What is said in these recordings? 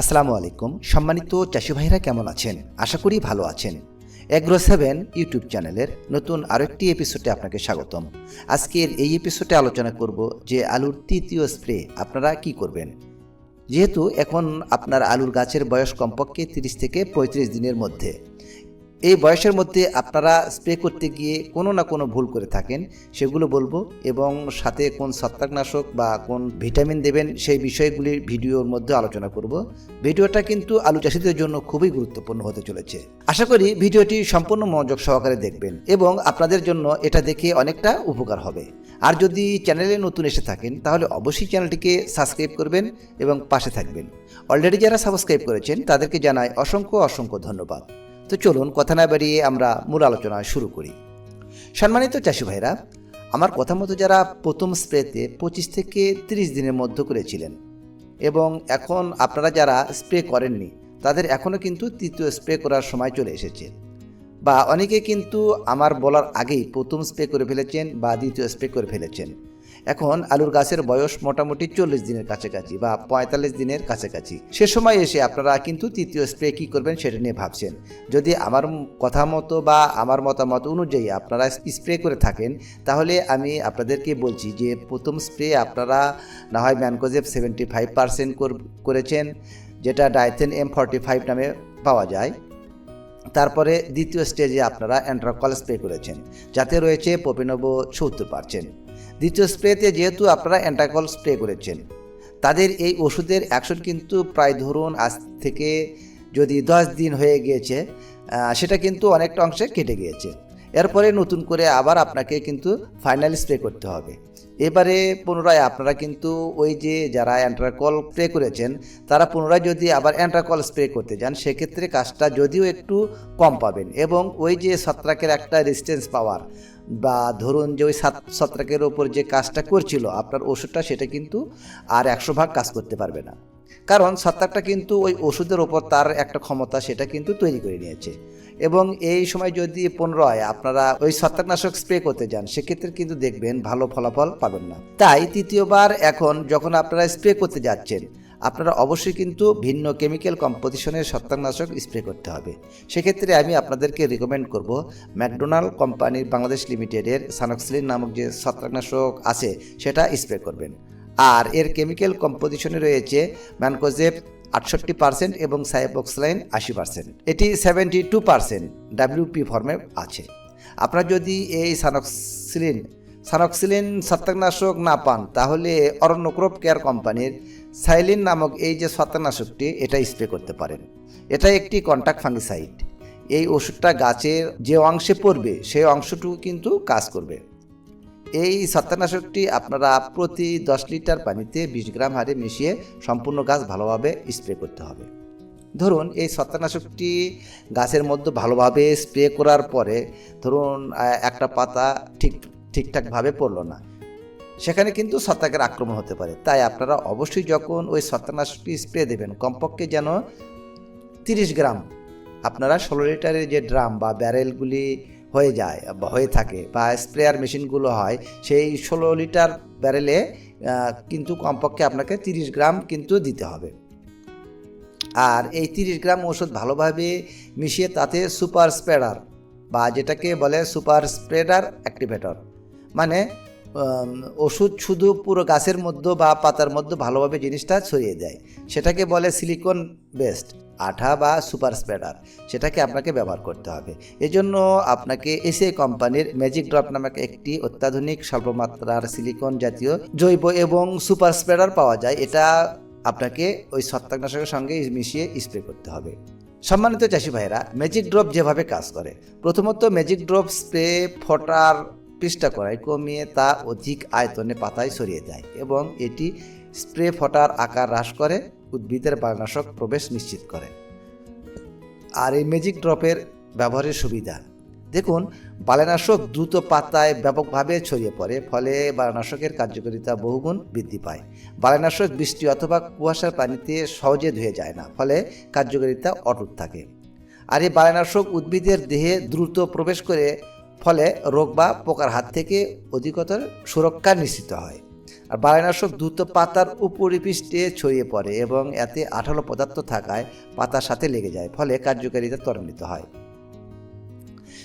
আসসালামু আলাইকুম। সম্মানিত চাষি ভাইরা কেমন আছেন? আশা করি ভালো আছেন। এগ্রো সেভেন ইউটিউব চ্যানেলের নতুন আরেকটি এপিসোডে আপনাকে স্বাগতম। আজকের এই এপিসোডে আলোচনা করব যে আলুর তৃতীয় স্প্রে আপনারা কি করবেন। যেহেতু এখন আপনার আলুর গাছের বয়স কমপক্ষে তিরিশ থেকে পঁয়ত্রিশ দিনের মধ্যে। এই বয়সের মধ্যে আপনারা স্প্রে করতে গিয়ে কোনো না কোনো ভুল করে থাকেন, সেগুলো বলব এবং সাথে কোন ছত্রাকনাশক বা কোন ভিটামিন দেবেন সেই বিষয়গুলির ভিডিওর মধ্যে আলোচনা করব। ভিডিওটা কিন্তু আলু চাষিদের জন্য খুবই গুরুত্বপূর্ণ হতে চলেছে। আশা করি ভিডিওটি সম্পূর্ণ মনোযোগ সহকারে দেখবেন এবং আপনাদের জন্য এটা দেখে অনেকটা উপকার হবে। আর যদি চ্যানেলে নতুন এসে থাকেন, তাহলে অবশ্যই চ্যানেলটিকে সাবস্ক্রাইব করবেন এবং পাশে থাকবেন। অলরেডি যারা সাবস্ক্রাইব করেছেন, তাদেরকে জানাই অসংখ্য অসংখ্য ধন্যবাদ। তো চলুন কথা না বাড়িয়ে আমরা মূল আলোচনা শুরু করি। সম্মানিত চাষি ভাইরা, আমার কথা মতো যারা প্রথম স্প্রেতে পঁচিশ থেকে তিরিশ দিনের মধ্যে করেছিলেন এবং এখন আপনারা যারা স্প্রে করেননি, তাদের এখনও কিন্তু তৃতীয় স্প্রে করার সময় চলে এসেছে বা অনেকে কিন্তু আমার বলার আগেই প্রথম স্প্রে করে ফেলেছেন বা দ্বিতীয় স্প্রে করে ফেলেছেন। এখন আলুর গাছের বয়স মোটামুটি চল্লিশ দিনের কাছাকাছি বা পঁয়তাল্লিশ দিনের কাছাকাছি। সে সময় এসে আপনারা কিন্তু তৃতীয় স্প্রে কী করবেন সেটা নিয়ে ভাবছেন। যদি আমার কথা মতো বা আমার মতামত অনুযায়ী আপনারা স্প্রে করে থাকেন, তাহলে আমি আপনাদেরকে বলছি যে প্রথম স্প্রে আপনারা না হয় ম্যানকোজেব সেভেন্টি ফাইভ পার্সেন্ট করেছেন, যেটা ডাইথেন এম ফর্টি ফাইভ নামে পাওয়া যায়। তারপরে দ্বিতীয় স্টেজে আপনারা অ্যান্ট্রাকল স্প্রে করেছেন, যাতে রয়েছে পপিনবো সত্তর পার্সেন্ট দ্বিতীয় স্প্রেতে যেহেতু আপনারা অ্যান্টাকল স্প্রে করেছেন, তাদের এই ওষুধের অ্যাকশন কিন্তু প্রায় ধরুন আজ থেকে যদি দশ দিন হয়ে গিয়েছে সেটা কিন্তু অনেকটা অংশে কেটে গিয়েছে। এরপরে নতুন করে আবার আপনাকে কিন্তু ফাইনাল স্প্রে করতে হবে। এবারে পুনরায় আপনারা কিন্তু ওই যে যারা অ্যান্ট্রাকল স্প্রে করেছেন, তারা পুনরায় যদি আবার অ্যান্ট্রাকল স্প্রে করতে যান, সেক্ষেত্রে কাজটা যদিও একটু কম পাবেন এবং ওই যে ছত্রাকের একটা রেজিস্ট্যান্স পাওয়ার বা ধরুন যে ওই সাত ছত্রাকের ওপর যে কাজটা করছিল, আপনার ওষুধটা সেটা কিন্তু আর একশো ভাগ কাজ করতে পারবে না। কারণ ছত্রাকটা কিন্তু ওই ওষুধের ওপর তার একটা ক্ষমতা সেটা কিন্তু তৈরি করে নিয়েছে। এবং এই সময় যদি পুনরায় আপনারা ওই ছত্রাকনাশক স্প্রে করতে যান, সেক্ষেত্রে কিন্তু দেখবেন ভালো ফলাফল পাবেন না। তাই তৃতীয়বার এখন যখন আপনারা স্প্রে করতে যাচ্ছেন আপনারা অবশ্যই কিন্তু ভিন্ন কেমিক্যাল কম্পোজিশনের ছত্রাকনাশক স্প্রে করতে হবে। সেক্ষেত্রে আমি আপনাদেরকে রিকমেন্ড করব ম্যাকডোনাল্ড কোম্পানির বাংলাদেশ লিমিটেডের সানক্সিলিন নামক যে ছত্রাকনাশক আছে, সেটা স্প্রে করবেন। আর এর কেমিক্যাল কম্পোজিশনে রয়েছে ম্যানকোজেব আটষট্টি পার্সেন্ট এবং সাইবক্সলাইন আশি পার্সেন্ট। এটি সেভেন্টি টু পার্সেন্ট ডাব্লিউপি ফর্মে আছে। আপনারা যদি এই সানক্সিলিন সানক্সিলিন ছত্রাকনাশক না পান, তাহলে অরণ্য ক্রপ কেয়ার কোম্পানির সাইলিন নামক এই যে ছত্রাকনাশকটি এটা স্প্রে করতে পারেন। এটা একটি কন্ট্যাক্ট ফাঙ্গিসাইড এই ওষুধটা গাছের যে অংশে পড়বে, সেই অংশটুকু কিন্তু কাজ করবে। এই ছত্রাকনাশকটি আপনারা প্রতি দশ লিটার পানিতে বিশ গ্রাম হারে মিশিয়ে সম্পূর্ণ গাছ ভালোভাবে স্প্রে করতে হবে। ধরুন, এই ছত্রাকনাশকটি গাছের মধ্যে ভালোভাবে স্প্রে করার পরে, ধরুন একটা পাতা ঠিক, ঠিকঠাকভাবে পড়ল না। সেখানে কিন্তু ছত্রাকের আক্রমণ হতে পারে। তাই আপনারা অবশ্যই যখন ওই ছত্রাকনাশকটি স্প্রে দেবেন, কমপক্ষে যেন তিরিশ গ্রাম আপনারা ষোলো লিটারের যে ড্রাম বা ব্যারেলগুলি হয়ে যায় বা হয়ে থাকে বা স্প্রেয়ার মেশিনগুলো হয়, সেই ষোলো লিটার ব্যারেলে কিন্তু কমপক্ষে আপনাকে তিরিশ গ্রাম কিন্তু দিতে হবে। আর এই তিরিশ গ্রাম ওষুধ ভালোভাবে মিশিয়ে তাতে সুপার স্প্রেডার বা যেটাকে বলে সুপার স্প্রেডার অ্যাক্টিভেটর। মানে ওষুধ শুধু পুরো গাছের মধ্যে বা পাতার মধ্যে ভালোভাবে জিনিসটা ছড়িয়ে দেয়। সেটাকে বলে সিলিকন বেস্ট আঠা বা সুপার স্প্রেডার সেটাকে আপনাকে ব্যবহার করতে হবে। এজন্য আপনাকে এসএ কোম্পানির ম্যাজিক ড্রপ নামক একটি অত্যাধুনিক স্বল্পমাত্রার সিলিকন জাতীয় জৈব এবং সুপার স্প্রেডার পাওয়া যায়। এটা আপনাকে ওই ছত্রাকনাশকের সঙ্গে মিশিয়ে স্প্রে করতে হবে। সম্মানিত চাষি ভাইরা ম্যাজিক ড্রপ যেভাবে কাজ করে, প্রথমত ম্যাজিক ড্রপ স্প্রে ফোটার পৃষ্ঠা করায়, কমিয়ে তা অধিক আয়তনে পাতায় ছড়িয়ে দেয় এবং এটি স্প্রে ফটার আকার হ্রাস করে, উদ্ভিদের বানাশক প্রবেশ নিশ্চিত করে। আর এই ম্যাজিক ড্রপের ব্যবহারের সুবিধা। দেখুন, বালানাশক দ্রুত পাতায় ব্যাপকভাবে ছড়িয়ে পড়ে, ফলে বালানাশকের কার্যকারিতা বহুগুণ বৃদ্ধি পায়। বালানাশক বৃষ্টি অথবা কুয়াশার পানিতে সহজে ধুয়ে যায় না, ফলে কার্যকারিতা অটুট থাকে। আর এই বালানাশক উদ্ভিদের দেহে দ্রুত প্রবেশ করে ফলে রোগ বা পোকার হাত থেকে অধিকতর সুরক্ষা নিশ্চিত হয়। আর বালাইনাশক দ্রুত পাতার উপরিপৃষ্ঠে ছড়িয়ে পড়ে এবং এতে আঠালো পদার্থ থাকায় পাতার সাথে লেগে যায়, ফলে কার্যকারিতা ত্বরান্বিত হয়।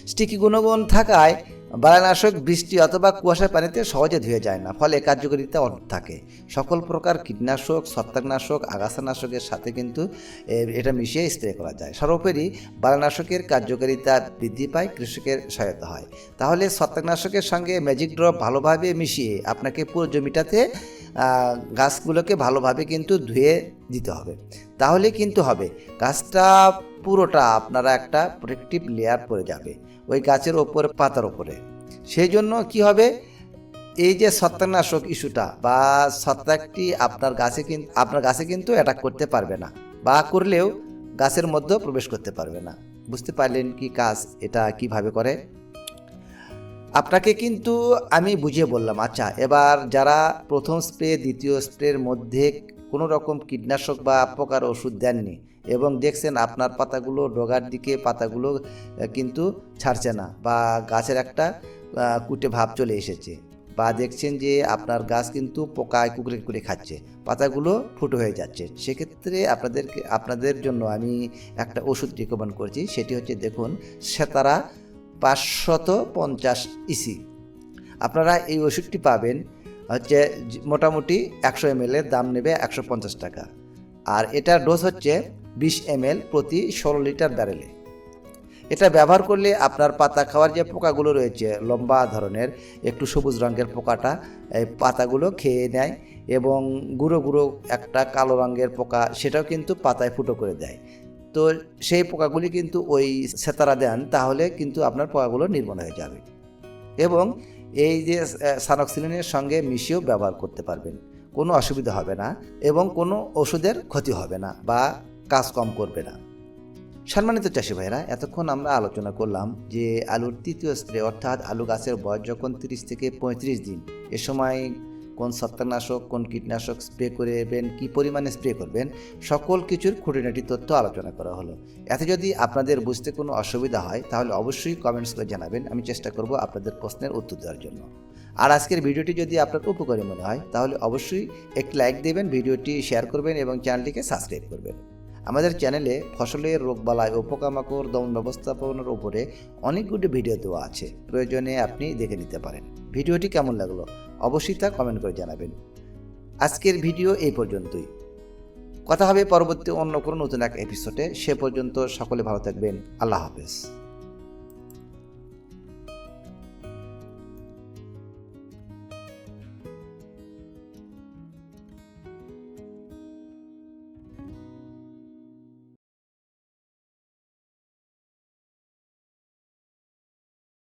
স্টিকি গুণগুণ থাকায় বালানাশক বৃষ্টি অথবা কুয়াশার পানিতে সহজে ধুয়ে যায় না, ফলে কার্যকারিতা অটুট থাকে। সকল প্রকার কীটনাশক, ছত্রাকনাশক, আগাছানাশকের সাথে কিন্তু এটা মিশিয়ে স্প্রে করা যায়। সর্বোপরি বালানাশকের কার্যকারিতা বৃদ্ধি পায়, কৃষকের সহায়তা হয়। তাহলে ছত্রাকনাশকের সঙ্গে ম্যাজিক ড্রপ ভালোভাবে মিশিয়ে আপনাকে পুরো জমিটাতে গাছগুলোকে ভালোভাবে কিন্তু ধুয়ে দিতে হবে। তাহলে কিন্তু হবে। গাছটা পুরোটা আপনারা একটা প্রোটেক্টিভ লেয়ার পরে যাবে, ওই গাছের ওপরে, পাতার ওপরে। সেই জন্য কি হবে? এই যে ছত্রাকনাশক ইস্যুটা বা ছত্রাকটি আপনার গাছে কিন্তু আপনার গাছে কিন্তু অ্যাটাক করতে পারবে না বা করলেও গাছের মধ্যেও প্রবেশ করতে পারবে না। বুঝতে পারলেন কি কাজ? এটা কীভাবে করে? আপনাকে কিন্তু আমি বুঝিয়ে বললাম আচ্ছা এবার যারা প্রথম স্প্রে, দ্বিতীয় স্প্রের মধ্যে কোনো রকম কীটনাশক বা পোকার ওষুধ দেননি এবং দেখছেন আপনার পাতাগুলো ডগার দিকে পাতাগুলো কিন্তু ছাড়ছে না বা গাছের একটা কুটে ভাব চলে এসেছে। বা দেখছেন যে আপনার গাছ কিন্তু পোকায় কুকুরে কুকুরে খাচ্ছে, পাতাগুলো ফুটো হয়ে যাচ্ছে। সেক্ষেত্রে আপনাদেরকে, আপনাদের জন্য আমি একটা ওষুধ রিকমেন্ড করছি, সেটি হচ্ছে দেখুন সেতারা পাঁচশত পঞ্চাশ ইসি আপনারা এই ওষুধটি পাবেন হচ্ছে মোটামুটি একশো এম দাম নেবে একশো পঞ্চাশ টাকা। আর এটার ডোজ হচ্ছে বিশ এম প্রতি ষোলো লিটার ব্যারেলে। এটা ব্যবহার করলে আপনার পাতা খাওয়ার যে পোকাগুলো রয়েছে, লম্বা ধরনের, একটু সবুজ রঙের পোকাটা, এই পাতাগুলো খেয়ে নেয় এবং গুঁড়ো গুঁড়ো একটা কালো রঙের পোকা সেটাও কিন্তু পাতায় ফুটো করে দেয়। তো সেই পোকাগুলি কিন্তু ওই সেতারা দেন, তাহলে কিন্তু আপনার পোকাগুলো নির্মূল হয়ে যাবে। এবং এই যে সানক্সিলিনের সঙ্গে মিশিয়েও ব্যবহার করতে পারবেন। কোনো অসুবিধা হবে না এবং কোনো ওষুধের ক্ষতি হবে না বা কাজ কম করবে না। সম্মানিত চাষি ভাইরা এতক্ষণ আমরা আলোচনা করলাম যে আলুর তৃতীয় স্প্রে, অর্থাৎ আলু গাছের বয়স যখন তিরিশ থেকে পঁয়ত্রিশ দিন, এ সময় কোন ছত্রাকনাশক, কোন কীটনাশক স্প্রে করবেন, কী পরিমাণে স্প্রে করবেন, সকল কিছুর খুঁটিনাটি তথ্য আলোচনা করা হলো। এতে যদি আপনাদের বুঝতে কোনো অসুবিধা হয়, তাহলে অবশ্যই কমেন্টস করে জানাবেন, আমি চেষ্টা করব আপনাদের প্রশ্নের উত্তর দেওয়ার জন্য। আর আজকের ভিডিওটি যদি আপনার উপকারী মনে হয়, তাহলে অবশ্যই একটি লাইক দেবেন, ভিডিওটি শেয়ার করবেন এবং চ্যানেলটিকে সাবস্ক্রাইব করবেন। আমাদের চ্যানেলে ফসলের রোগবালাই ও পোকামাকড় দমন ব্যবস্থাপনার উপরে অনেকগুলি ভিডিও দেওয়া আছে। প্রয়োজনে আপনি দেখে নিতে পারেন। ভিডিওটি কেমন লাগল অবশ্যই তা কমেন্ট করে জানাবেন। আজকের ভিডিও এই পর্যন্তই। কথা হবে পরবর্তী অন্য কোনো নতুন এক এপিসোডে। সে পর্যন্ত সকলে ভালো থাকবেন। আল্লাহ হাফেজ।